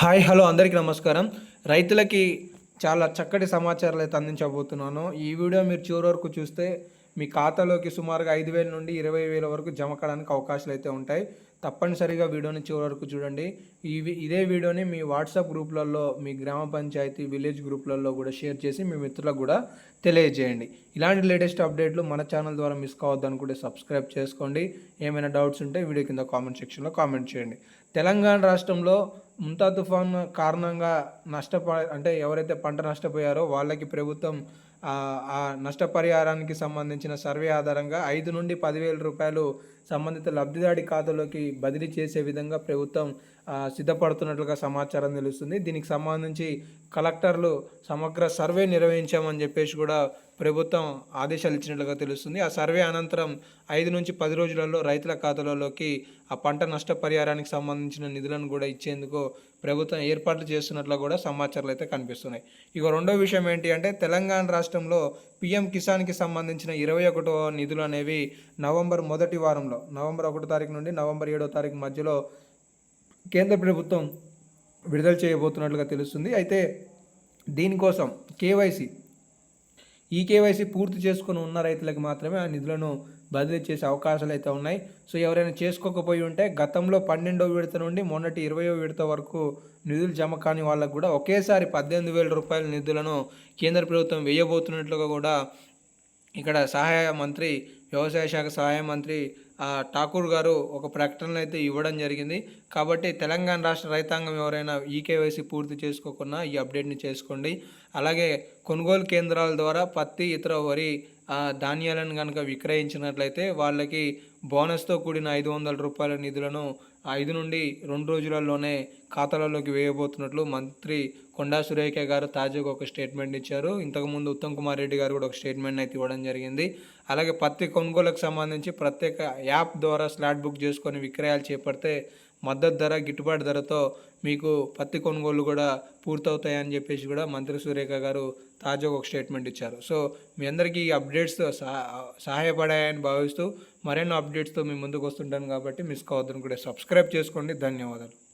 Hi hello అందరికీ నమస్కారం. రైతులకి చాలా చక్కటి సమాచారాలు అయితే అందించబోతున్నాను. ఈ వీడియో మీరు చివరి వరకు చూస్తే మీ ఖాతాలోకి సుమారుగా ఐదు వేల నుండి ఇరవై వేల వరకు జమ కావడానికి అవకాశాలు అయితే ఉంటాయి. తప్పనిసరిగా వీడియోని చివరి వరకు చూడండి. ఇవి ఇదే వీడియోని మీ వాట్సాప్ గ్రూప్లలో మీ గ్రామ పంచాయతీ విలేజ్ గ్రూప్లలో కూడా షేర్ చేసి మీ మిత్రులకు కూడా తెలియజేయండి. ఇలాంటి లేటెస్ట్ అప్డేట్లు మన ఛానల్ ద్వారా మిస్ కావద్దు అనుకుంటే సబ్స్క్రైబ్ చేసుకోండి. ఏమైనా డౌట్స్ ఉంటే వీడియో కింద కామెంట్ సెక్షన్లో కామెంట్ చేయండి. తెలంగాణ రాష్ట్రంలో ముంతా తుఫాన్ కారణంగా నష్టప అంటే ఎవరైతే పంట నష్టపోయారో వాళ్ళకి ప్రభుత్వం ఆ, ఆ నష్టపరిహారానికి సంబంధించిన సర్వే ఆధారంగా ఐదు నుండి పదివేల రూపాయలు సంబంధిత లబ్ధిదారి ఖాతాలోకి బదిలీ చేసే విధంగా ప్రభుత్వం సిద్ధపడుతున్నట్లుగా సమాచారం తెలుస్తుంది. దీనికి సంబంధించి కలెక్టర్లు సమగ్ర సర్వే నిర్వహించామని చెప్పేసి కూడా ప్రభుత్వం ఆదేశాలు ఇచ్చినట్లుగా తెలుస్తుంది. ఆ సర్వే అనంతరం ఐదు నుంచి పది రోజులలో రైతుల ఖాతాలలోకి ఆ పంట నష్టపరిహారానికి సంబంధించిన నిధులను కూడా ఇచ్చేందుకు ప్రభుత్వం ఏర్పాట్లు చేస్తున్నట్లు కూడా సమాచారాలు అయితే కనిపిస్తున్నాయి. ఇక రెండో విషయం ఏంటి అంటే తెలంగాణ రాష్ట్రంలో పిఎం కిసాన్కి సంబంధించిన ఇరవై ఒకటో నిధులు అనేవి నవంబర్ మొదటి వారంలో నవంబర్ ఒకటో తారీఖు నుండి నవంబర్ ఏడో తారీఖు మధ్యలో కేంద్ర ప్రభుత్వం విడుదల చేయబోతున్నట్లుగా తెలుస్తుంది. అయితే దీనికోసం కేవైసీ ఈ కేవైసీ పూర్తి చేసుకుని ఉన్న రైతులకు మాత్రమే ఆ నిధులను బదిలీ చేసే అవకాశాలు అయితే ఉన్నాయి. సో ఎవరైనా చేసుకోకపోయి ఉంటే గతంలో పన్నెండో విడత నుండి మొన్నటి ఇరవయో విడత వరకు నిధులు జమ కాని వాళ్ళకు కూడా ఒకేసారి పద్దెనిమిది వేల రూపాయల నిధులను కేంద్ర ప్రభుత్వం వేయబోతున్నట్లుగా కూడా ఇక్కడ సహాయ మంత్రి వ్యవసాయ శాఖ సహాయ మంత్రి ఠాకూర్ గారు ఒక ప్రకటన అయితే ఇవ్వడం జరిగింది. కాబట్టి తెలంగాణ రాష్ట్ర రైతాంగం ఎవరైనా ఈ కేవైసీ పూర్తి చేసుకోకుండా ఈ అప్డేట్ని చేసుకోండి. అలాగే కొనుగోలు కేంద్రాల ద్వారా పత్తి ఇతర వరి ధాన్యాలను కనుక విక్రయించినట్లయితే వాళ్ళకి బోనస్తో కూడిన ఐదు వందల రూపాయల నిధులను ఐదు నుండి రెండు రోజులలోనే ఖాతాలలోకి వేయబోతున్నట్లు మంత్రి కొండా సురేఖ గారు తాజాగా ఒక స్టేట్మెంట్ ఇచ్చారు. ఇంతకుముందు ఉత్తమ్ కుమార్ రెడ్డి గారు కూడా ఒక స్టేట్మెంట్ అయితే ఇవ్వడం జరిగింది. అలాగే పత్తి కొనుగోలుకు సంబంధించి ప్రత్యేక యాప్ ద్వారా స్లాట్ బుక్ చేసుకొని విక్రయాలు చేపడితే మద్దతు ధర గిట్టుబాటు ధరతో మీకు పత్తి కొనుగోలు కూడా పూర్తవుతాయని చెప్పేసి కూడా మంత్రి సురేఖ గారు తాజాగా ఒక స్టేట్మెంట్ ఇచ్చారు. సో మీ అందరికీ ఈ అప్డేట్స్ సహాయపడాయని భావిస్తూ మరెన్నో అప్డేట్స్తో మీ ముందుకు వస్తుంటాను కాబట్టి మిస్ కావద్దని కూడా సబ్స్క్రైబ్ చేసుకోండి. ధన్యవాదాలు.